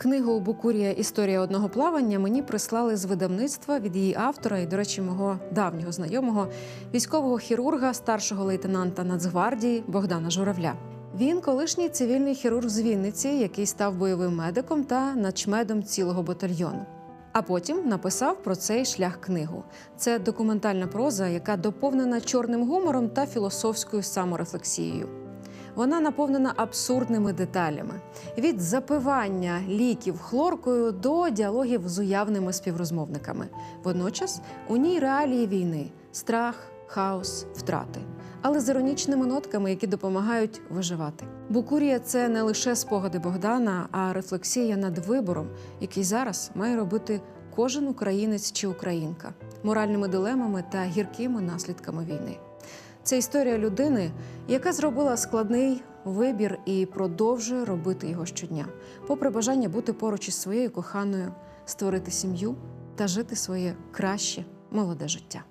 Книгу Букурія Історія одного плавання мені прислали з видавництва від її автора і, до речі, мого давнього знайомого, військового хірурга, старшого лейтенанта Нацгвардії Богдана Журавля. Він колишній цивільний хірург з Вінниці, який став бойовим медиком та начмедом цілого батальйону. А потім написав про цей шлях книгу. Це документальна проза, яка доповнена чорним гумором та філософською саморефлексією. Вона наповнена абсурдними деталями від запивання ліків хлоркою до діалогів з уявними співрозмовниками. Водночас у ній реалії війни, страх, хаос, втрати, але з іронічними нотками, які допомагають виживати. Букурія це не лише спогади Богдана, а рефлексія над вибором, який зараз має робити кожен українець чи українка, моральними дилемами та гіркими наслідками війни. Це історія людини, яка зробила складний вибір і продовжує робити його щодня, попри бажання бути поруч із своєю коханою, створити сім'ю та жити своє краще молоде життя.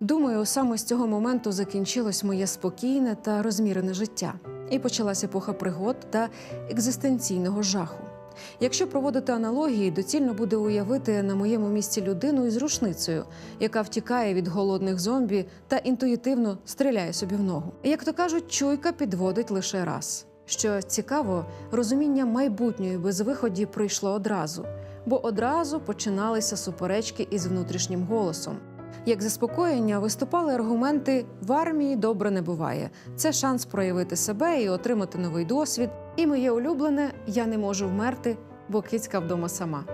Думаю, саме з цього моменту закінчилось моє спокійне та розмірене життя, і почалася епоха пригод та екзистенційного жаху. Якщо проводити аналогії, доцільно буде уявити на моєму місці людину із рушницею, яка втікає від голодних зомбі та інтуїтивно стріляє собі в ногу. Як то кажуть, чуйка підводить лише раз. Що цікаво, розуміння майбутньої безвиході прийшло одразу, бо одразу починалися суперечки із внутрішнім голосом. Як заспокоєння виступали аргументи в армії добре не буває. Це шанс проявити себе і отримати новий досвід. І моє улюблене я не можу вмерти, бо кицька вдома сама.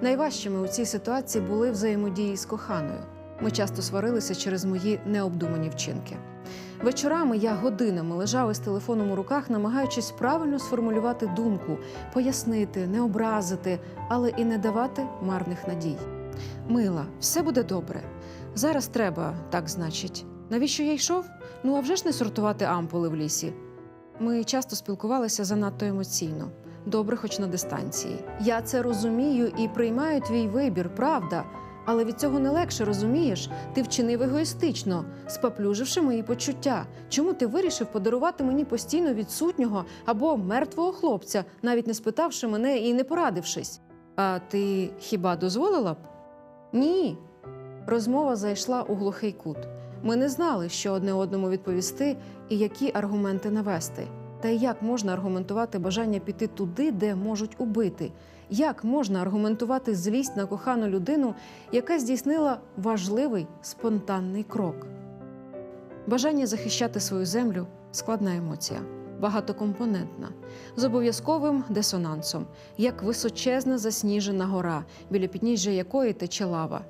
Найважчими у цій ситуації були взаємодії з коханою. Ми часто сварилися через мої необдумані вчинки. Вечорами я годинами лежав із телефоном у руках, намагаючись правильно сформулювати думку, пояснити, не образити, але і не давати марних надій. Мила, все буде добре. Зараз треба, так значить. Навіщо я йшов? Ну а вже ж не сортувати ампули в лісі. Ми часто спілкувалися занадто емоційно, добре, хоч на дистанції. Я це розумію і приймаю твій вибір, правда. Але від цього не легше розумієш. Ти вчинив егоїстично, споплюживши мої почуття. Чому ти вирішив подарувати мені постійно відсутнього або мертвого хлопця, навіть не спитавши мене і не порадившись? А ти хіба дозволила б? Ні. Розмова зайшла у глухий кут. Ми не знали, що одне одному відповісти і які аргументи навести. Та як можна аргументувати бажання піти туди, де можуть убити? Як можна аргументувати злість на кохану людину, яка здійснила важливий спонтанний крок? Бажання захищати свою землю складна емоція, багатокомпонентна, з обов'язковим дисонансом, як височезна засніжена гора, біля підніжжя якої тече лава.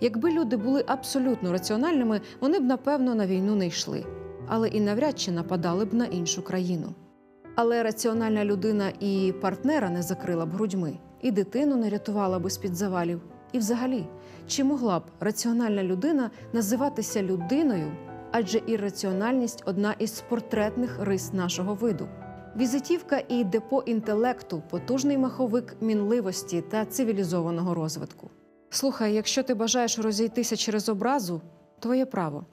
Якби люди були абсолютно раціональними, вони б напевно на війну не йшли, але і навряд чи нападали б на іншу країну. Але раціональна людина і партнера не закрила б грудьми, і дитину не рятувала б з-під завалів. І взагалі, чи могла б раціональна людина називатися людиною, адже ірраціональність одна із портретних рис нашого виду. Візитівка і депо інтелекту, потужний маховик мінливості та цивілізованого розвитку. Слухай, якщо ти бажаєш розійтися через образу, твоє право.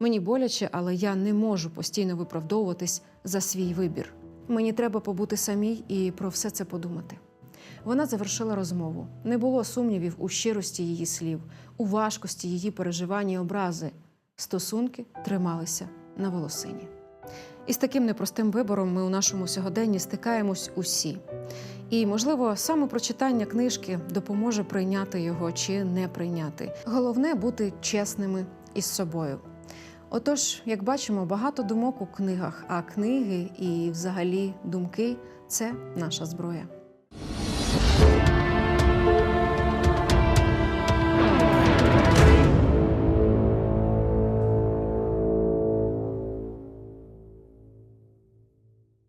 Мені боляче, але я не можу постійно виправдовуватись за свій вибір. Мені треба побути самій і про все це подумати. Вона завершила розмову. Не було сумнівів у щирості її слів, у важкості її переживань і образи. Стосунки трималися на волосині. І з таким непростим вибором ми у нашому сьогоденні стикаємось усі. І, можливо, саме прочитання книжки допоможе прийняти його чи не прийняти. Головне бути чесними із собою. Отож, як бачимо, багато думок у книгах, а книги і, взагалі, думки це наша зброя.